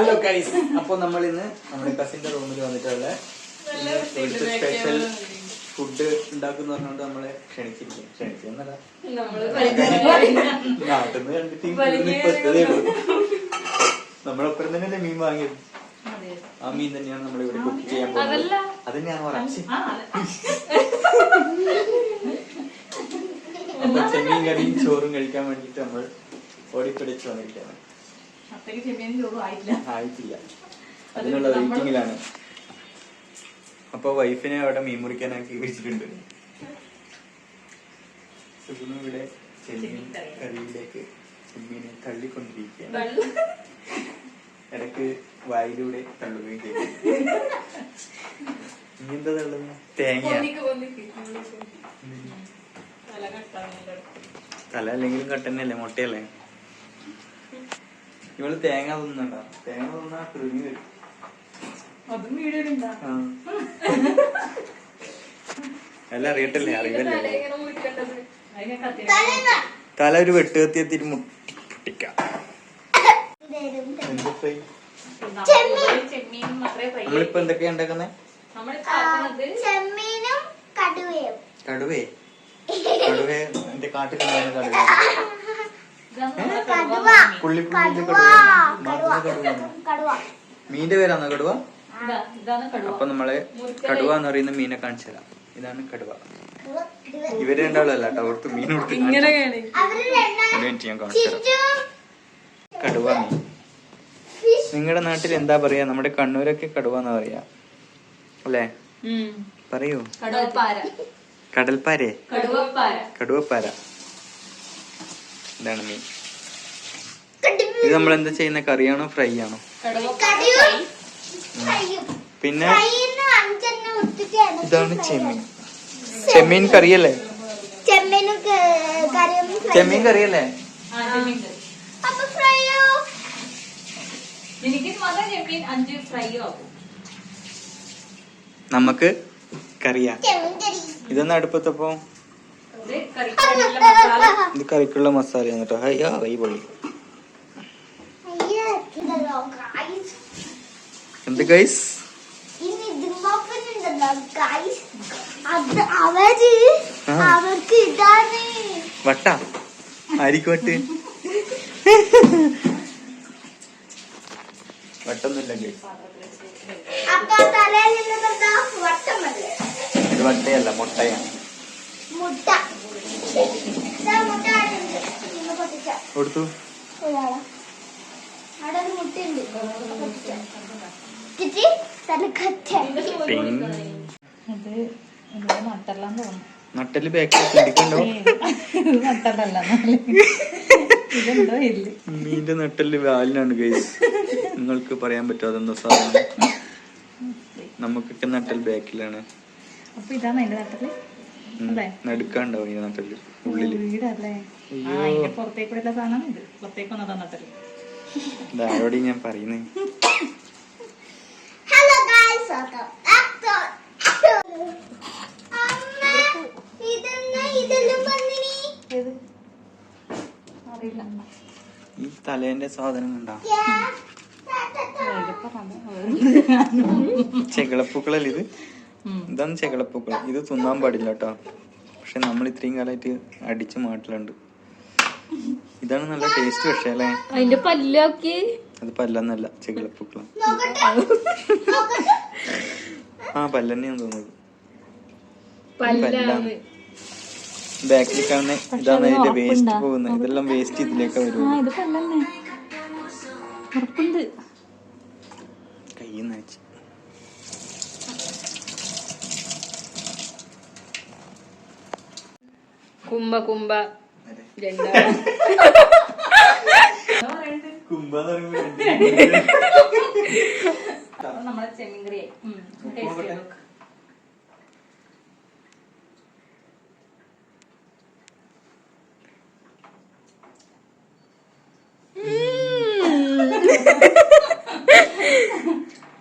Hello കൈസ് അപ്പൊ നമ്മൾ ഇന്ന് നമ്മുടെ കസിന്റെ റൂമിൽ വന്നിട്ടുള്ള സ്പെഷ്യൽ ഫുഡ് ഉണ്ടാക്കുന്ന പറഞ്ഞോണ്ട് നമ്മളെ ക്ഷണിച്ചിരിക്കും ക്ഷണിച്ചെന്നല്ല. നാട്ടിൽ നിന്ന് കണ്ടിട്ട് ഉള്ളൂ. നമ്മളൊപ്പം തന്നെ മീൻ വാങ്ങിയത്? ആ മീൻ തന്നെയാണ് നമ്മൾ ഇവിടെ കുക്ക് ചെയ്യാൻ പോകുന്നത്. അത് ഞാൻ പറയാം അപ്പൊ ചെമ്മീൻ കറിയും ചോറും കഴിക്കാൻ വേണ്ടിട്ട് നമ്മൾ ഓടിപ്പിടിച്ചു വന്നിരിക്കുകയാണ്. അത്രയ്ക്ക് ചെമ്മീൻ ചോറും ആയില്ല ആയിട്ടില്ല. അതിനുള്ള വെയിറ്റിംഗിലാണ് അപ്പൊ വൈഫിനെ അവിടെ മീൻ മുറിക്കാനാക്കി വെച്ചിട്ടുണ്ട്. സുഗുണു ഇവിടെ ചെമ്മീൻ കറിയിലേക്ക് ചെമ്മീനെ തള്ളിക്കൊണ്ടിരിക്കുകയാണ്. ഇടയ്ക്ക് വായിലൂടെ തള്ളുകയും ചെയ്തു. ഇനി എന്താ തള്ളുന്നു? തേങ്ങ. തല അല്ലെങ്കിലും കട്ടന്നല്ലേ മുട്ടയല്ലേ? ഇവൾ തേങ്ങ തിന്നണ്ട. തേങ്ങ തിന്നാ തുരുങ്ങി വരും. അതും ആ. എല്ലാം അറിയട്ടല്ലേ അറിയല്ലേ തല ഒരു വെട്ടുകത്തി എത്തിയിട്ട് മുട്ടി പൊട്ടിക്കാം. നമ്മളിപ്പോ എന്തൊക്കെയാ ഉണ്ടാക്കുന്നേ? കടുവേ? കടുവേ എന്റെ കാട്ടിൽ കടുവേ കടുവ. മീന്റെ പേരാണോ കടുവ? ഇതാണ് കടുവ. അപ്പൊ നമ്മൾ കടുവ എന്ന് പറയുന്ന മീനെ കാണിച്ചു തരാം. ഇതാണ് കടുവ. ഇവർ രണ്ടാളല്ല അവർക്ക് മീൻ കൊടുത്ത് അവർ രണ്ടാം ഒരു ഞാൻ കാണിച്ചു തരാം. കടുവ മീൻ. നിങ്ങളുടെ നാട്ടിൽ എന്താ പറയാ? നമ്മുടെ കണ്ണൂരൊക്കെ കടുവ എന്ന് പറയാ. അല്ലേ? പറയൂ. കടൽപ്പാര കടൽപ്പാരേ? കടുവപ്പാര. കടുവപ്പാര. ഇതാണ് മീൻ. ഇത് നമ്മൾ എന്താ ചെയ്യുന്ന? കറിയാണോ ഫ്രൈ. ആണോ പിന്നെ? ഇതാണ് ചെമ്മീൻ. ചെമ്മീൻ കറിയല്ലേ? ചെമ്മീൻ കറിയല്ലേ? കറി നമുക്ക് കറിയാ ഇതൊന്നും കറി. ഇതൊന്ന് അടുപ്പത്തപ്പോ? ഇത് കറിക്കുള്ള മസാല എന്നിട്ടോ അയ്യോ കൈ പൊള്ളി. എന്ത് ഗൈസ് വട്ട. ആരിക്കോട്ട് വട്ടൊന്നുമില്ല ഗൈസ് ഇത് വട്ടയല്ല മുട്ടയാണ് മുട്ട ഇതാ മുട്ട ആടുണ്ട് ഇന്ന് പൊട്ടിച്ച കൊടുത്തു നട്ടൽ മീന്റെ നട്ടൽ വാലിനാണ് ഗൈസ് നിങ്ങൾക്ക് പറയാൻ പറ്റാതെ സാധനം? നമുക്കൊക്കെ നട്ടൽ ബാക്കിലാണ് അപ്പൊ ഇതാണ് അതിന്റെ നട്ടൽ? നടുക്കാണ്ടാവും ഈ നട്ടൽ ഉള്ളിൽ. വീടല്ലേ? പുറത്തേക്കൂടെ സാധനം ഇത് പുറത്തേക്ക് വന്നതാ നട്ടൽ. ഇതാരോടെയും ഞാൻ പറയുന്നേ. ഹലോ ഗായ്സ് അറിയില്ല. ഈ തലേന്റെ സാധനം കണ്ടാ? ചെകളപ്പൂക്കളല്ലേ ഇത്. ഇതാണ് ചെകളപ്പൂക്കൾ. ഇത് തിന്നാൻ പാടില്ല കേട്ടോ പക്ഷെ നമ്മൾ ഇത്രയും കാലമായിട്ട് അടിച്ചു മാറ്റലുണ്ട്. ഇതാണ് നല്ല ടേസ്റ്റ് പക്ഷേ അല്ലേ? അതിന്റെ പല്ലൊക്കെ അത് പല്ലെന്നല്ല ചെകളപ്പൂക്കളം. ആ പല്ലെന്നെയാ തോന്നുന്നത്. പല്ലാണ്. ബാക്കിൽ കാണുന്ന ഇതാണ് അതിന്റെ ഉറപ്പുണ്ടാ? വേസ്റ്റ് പോകുന്നത്. ഇതെല്ലാം വേസ്റ്റ് ഇതിലേക്ക് വരും കൈ കയ്യിൽ നിന്ന് കുംഭ കുംഭ അപ്പൊ നമ്മളെ ചെമ്മീൻ കറിയായി ടേസ്റ്റ് ചെയ്ത് നോക്ക്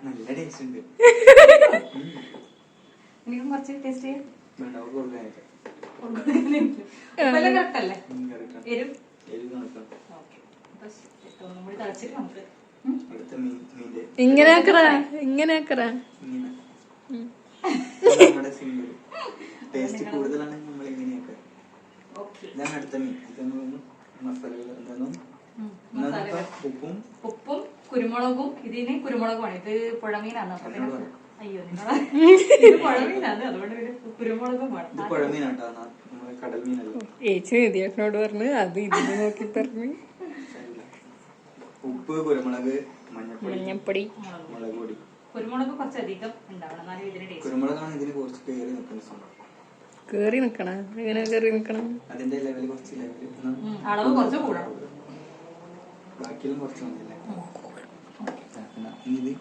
നല്ല ടേസ്റ്റ് ഉണ്ട് എനിക്കും കുറച്ച് ടേസ്റ്റ് ചെയ്യാം ഇങ്ങനെ ഇങ്ങനെ ടേസ്റ്റ് കൂടുതലാണ് നമ്മൾ ഇങ്ങനെയൊക്കെ ഇതാണ് അടുത്ത മീൻ. മസാല ഉപ്പും ഉപ്പും കുരുമുളകും ഇതിന് കുരുമുളകുമാണ്. ഇത് പുഴമീനാണ്. അപ്പൊ പിന്നെ അയ്യോ ഇത് പുഴമീനാണ്. അതുകൊണ്ട് പിന്നെ കുരുമുളകും ഏച്ചി നിധിയേട്ടനോട് പറഞ്ഞു അത് ഇതിന് നോക്കി പറഞ്ഞു. ഉപ്പ് കുരുമുളക് മഞ്ഞപ്പൊടി. മുളക് പൊടി. കുരുമുളക് കുറച്ചധികം ഉണ്ടാവണം. എന്നാലും ഇതിന് ടേസ്റ്റ് കുരുമുളകാണ് ഇതിന് കുറച്ച് കയറി നിൽക്കുന്ന സംഭവം. കേറി നിക്കണ എങ്ങനെ കേറി നിക്കണം അതിന്റെ ലെവൽ കുറച്ച് ലെവൽ അളവ് കുറച്ച് കൂടണം. ബാക്കിയും കുറച്ച് മതിയല്ലേ? ഇനി ഇത്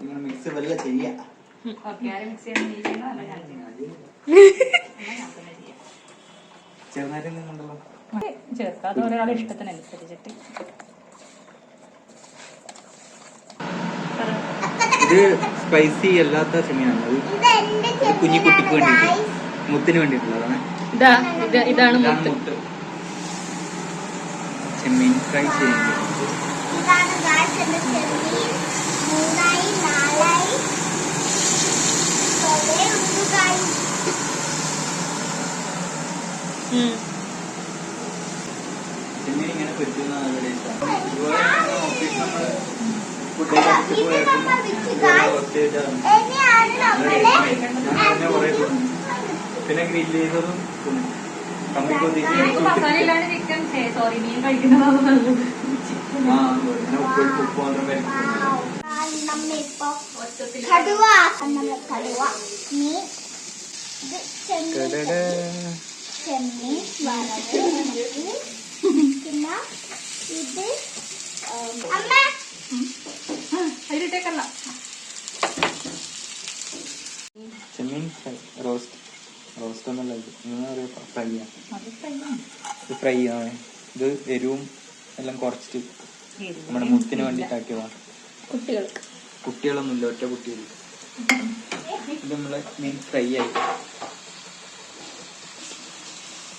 ഇങ്ങനെ മിക്സ് വല്ല ചെയ്യാം. ഇഷ്ടത്തിനനുസരിച്ചിട്ട്. ഇത് സ്പൈസി അല്ലാത്ത ചെമ്മീനാണ്. അത് കുഞ്ഞു കുട്ടിക്ക് വേണ്ടിയിട്ട് guys. മുത്തിന് വേണ്ടിയിട്ടുള്ളതാണ് ഇതാണ് മുത്ത്. ചെമ്മീൻ ഫ്രൈ ചെയ്യുന്നത് ഇതാണ് guys എന്റെ ചെമ്മീൻ. മൂന്നായി നാലായി കുറേ ഉണ്ട് guys. ഉം. ചെമ്മീൻ ഇങ്ങനെ പൊരിക്കുന്ന നല്ല ടേസ്റ്റാണ് ഇതുപോലെ തന്നെ ഓഫീസ് നമ്മൾ ഫുഡ് കഴിച്ചിട്ട് പോയേക്കുമ്പോൾ ഇതുപോലെ കുറച്ച് ചെയ്താണ്. ഇനിയാണ് നമ്മൾ ഞാൻ പിന്നെ ഗ്രില്ല് ചെയ്തതും ഇങ്ങനെ ഉപ്പ് മാത്രം കഴിക്കുന്നു ആ, നമ്മിപ്പോ ഒച്ചത്തിൽ കടുവ ചെമ്മീൻ പിന്നെ ഇത് അമ്മ അതിലിട്ടേക്കല്ല ചെമ്മീൻ ഫ്രൈ റോസ്റ്റ്. ഇത്. ഫ്രൈ ഫ്രൈ ഇത് ഫ്രൈ ആണ്. ഇത് എരിവും എല്ലാം കുറച്ചിട്ട് നമ്മുടെ മുത്തിന് വേണ്ടിയിട്ടാക്കിയതാണ് കുട്ടികൾക്ക്. കുട്ടികളൊന്നുമില്ല ഒറ്റ കുട്ടികൾ ഇത് നമ്മളെ മീൻ ഫ്രൈ ആയി.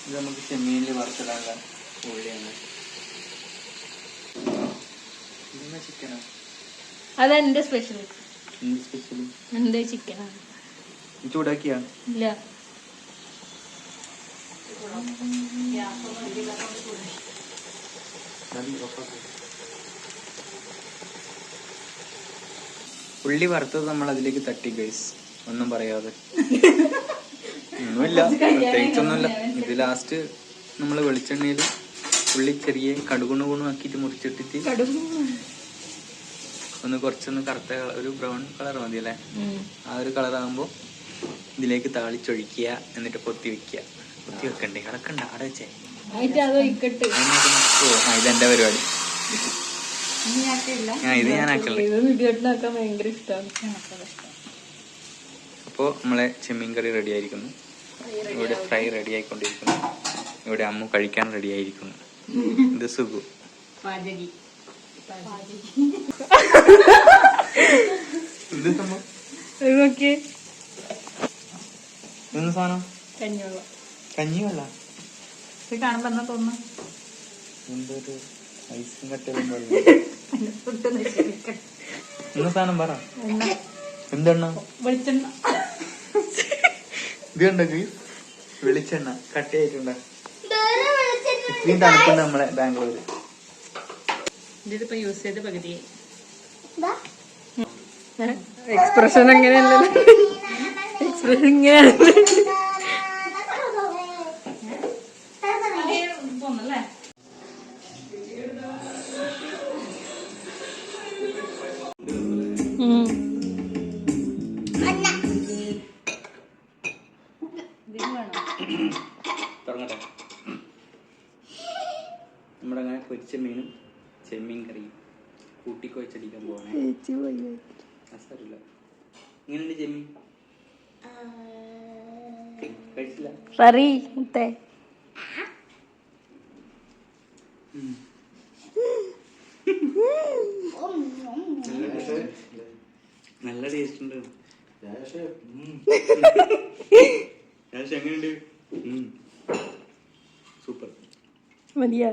ഇത് നമുക്ക് ചെമ്മീനിൽ വറുത്തിടാനുള്ള ഉള്ളിയാണ്. അതെന്റെ സ്പെഷ്യൽ എന്ത് സ്പെഷ്യലി എന്റെ ചിക്കനാണ് ചൂടാക്കിയാ? ഇല്ല. ഉള്ളി വറുത്തത് നമ്മൾ അതിലേക്ക് തട്ടി ഗൈസ് ഒന്നും പറയാതെ. ഒന്നുമില്ല. പ്രത്യേകിച്ചൊന്നുമില്ല. ഇത് ലാസ്റ്റ് നമ്മൾ വെളിച്ചെണ്ണയിൽ ഉള്ളി ചെറിയ കടുകുണു ഗുണു ആക്കിയിട്ട് മുറിച്ചിട്ടിട്ട് ഒന്ന് കുറച്ചൊന്ന് കറുത്ത ഒരു ബ്രൗൺ കളർ മതി അല്ലേ ആ ഒരു കളർ ആകുമ്പോൾ ഇതിലേക്ക് താളിച്ചൊഴിക്കുക എന്നിട്ട് കൊത്തി വെക്കുക. കൊത്തി വെക്കണ്ടേ? കിടക്കണ്ട അവിടെ വെച്ചേ. ഇതെന്റെ പരിപാടി. ഇത് ഞാൻ ആക്കല്ലേ അപ്പോൾ നമ്മളെ ചെമ്മീൻ കറി റെഡി ആയിരിക്കുന്നു. ഇവിടെ ഫ്രൈ റെഡി ആയിക്കൊണ്ടിരിക്കുന്നു. ഇവിടെ അമ്മ കഴിക്കാൻ റെഡി ആയിരിക്കുന്നു. ഇത് സുഖു. ഇത് സംഭവം ഇത് നോക്കിയേ ഇതെന്ത് സാധനം? കഞ്ഞിവെള്ളം. കഞ്ഞിവെള്ള? ഇത് കാണുമ്പോ എന്നാ തോന്നുന്നു? എന്തൊരു ഐസും കട്ടലും ഇന്ന് സാധനം പറ. എന്തെണ്ണ? വെളിച്ചെണ്ണ. ഇത് കണ്ടോ വെളിച്ചെണ്ണ കട്ടയായിട്ടുണ്ടോ ഇത്രയും തണുപ്പുണ്ട് നമ്മളെ ബാംഗ്ലൂര്. ഇതിപ്പോ യൂസ് ചെയ്ത പകുതിയായി. എക്സ്പ്രഷൻ എങ്ങനെയല്ലോ എക്സ്പ്രഷൻ ഇങ്ങനെയല്ല തുടങ്ങട്ടെ. നമ്മുടെ അങ്ങനെ പൊരിച്ച മീനും ചെമ്മീൻ കറിയും കൂട്ടിക്കൊഴിച്ചടിക്കാൻ പോവാണേ. അസറില്ല. ഇങ്ങനെയുണ്ട് ചെമ്മീൻ? കഴിച്ചില്ല. സറി മുത്തേ. നല്ല ടേസ്റ്റ് ഉണ്ട്. എങ്ങനെയുണ്ട്? Mm. super. Buen día.